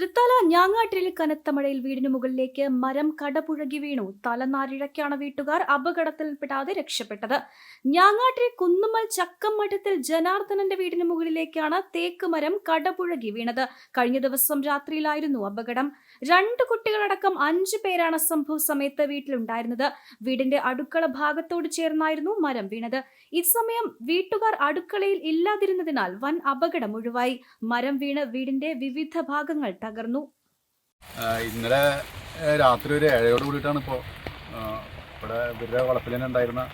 തൃത്താല ഞാങ്ങാട്ടിൽ കനത്ത മഴയിൽ വീടിന് മുകളിലേക്ക് മരം കടപുഴകി വീണു. തലനാരിഴയ്ക്കാണ് വീട്ടുകാർ അപകടത്തിൽപ്പെടാതെ രക്ഷപ്പെട്ടത്. ഞാങ്ങാട്ടിൽ കുന്നുമൽ ചക്കമഠത്തിൽ ജനാർദ്ദനന്റെ വീടിന് മുകളിലേക്കാണ് തേക്ക് മരം കടപുഴകി വീണത്. കഴിഞ്ഞ ദിവസം രാത്രിയിലായിരുന്നു അപകടം. രണ്ട് കുട്ടികളടക്കം അഞ്ചു പേരാണ് സംഭവ സമയത്ത് വീട്ടിലുണ്ടായിരുന്നത്. വീടിന്റെ അടുക്കള ഭാഗത്തോട് ചേർന്നായിരുന്നു മരം വീണത്. ഇസമയം വീട്ടുകാർ അടുക്കളയിൽ ഇല്ലാതിരുന്നതിനാൽ വൻ അപകടം ഒഴിവായി. മരം വീണ് വീടിന്റെ വിവിധ ഭാഗങ്ങൾ തകർന്നു. ഇന്നലെ രാത്രി ഒരു ഏഴയോട് കൂടിയിട്ടാണ് ഇപ്പോൾ ഇവിടെ ഇവരുടെ വളപ്പിൽ തന്നെ ഉണ്ടായിരുന്ന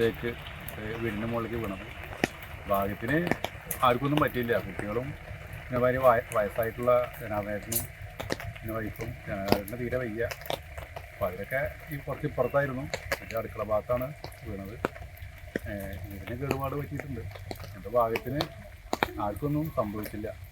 തേക്ക് വീടിന്റെ മുകളിലേക്ക് വീണത്. ഭാഗ്യത്തിന് ആർക്കൊന്നും പറ്റിയില്ല. കുട്ടികളും പിന്നെ ഭാര്യ വയ- വയസ്സായിട്ടുള്ള ജനാർദ്ദനേട്ടനും പിന്നെ വൈഫും ജനാർദ്ദനേട്ടന് തീരെ വയ്യ. അപ്പോൾ അവരൊക്കെ ഈ കുറച്ച് ഇപ്പുറത്തായിരുന്നു. മറ്റേ അടുക്കള ഭാഗത്താണ് വീണത്. വീടിന് കേടുപാട് പറ്റിയിട്ടുണ്ട്. എന്റെ ഭാഗ്യത്തിന് ആർക്കൊന്നും സംഭവിച്ചില്ല.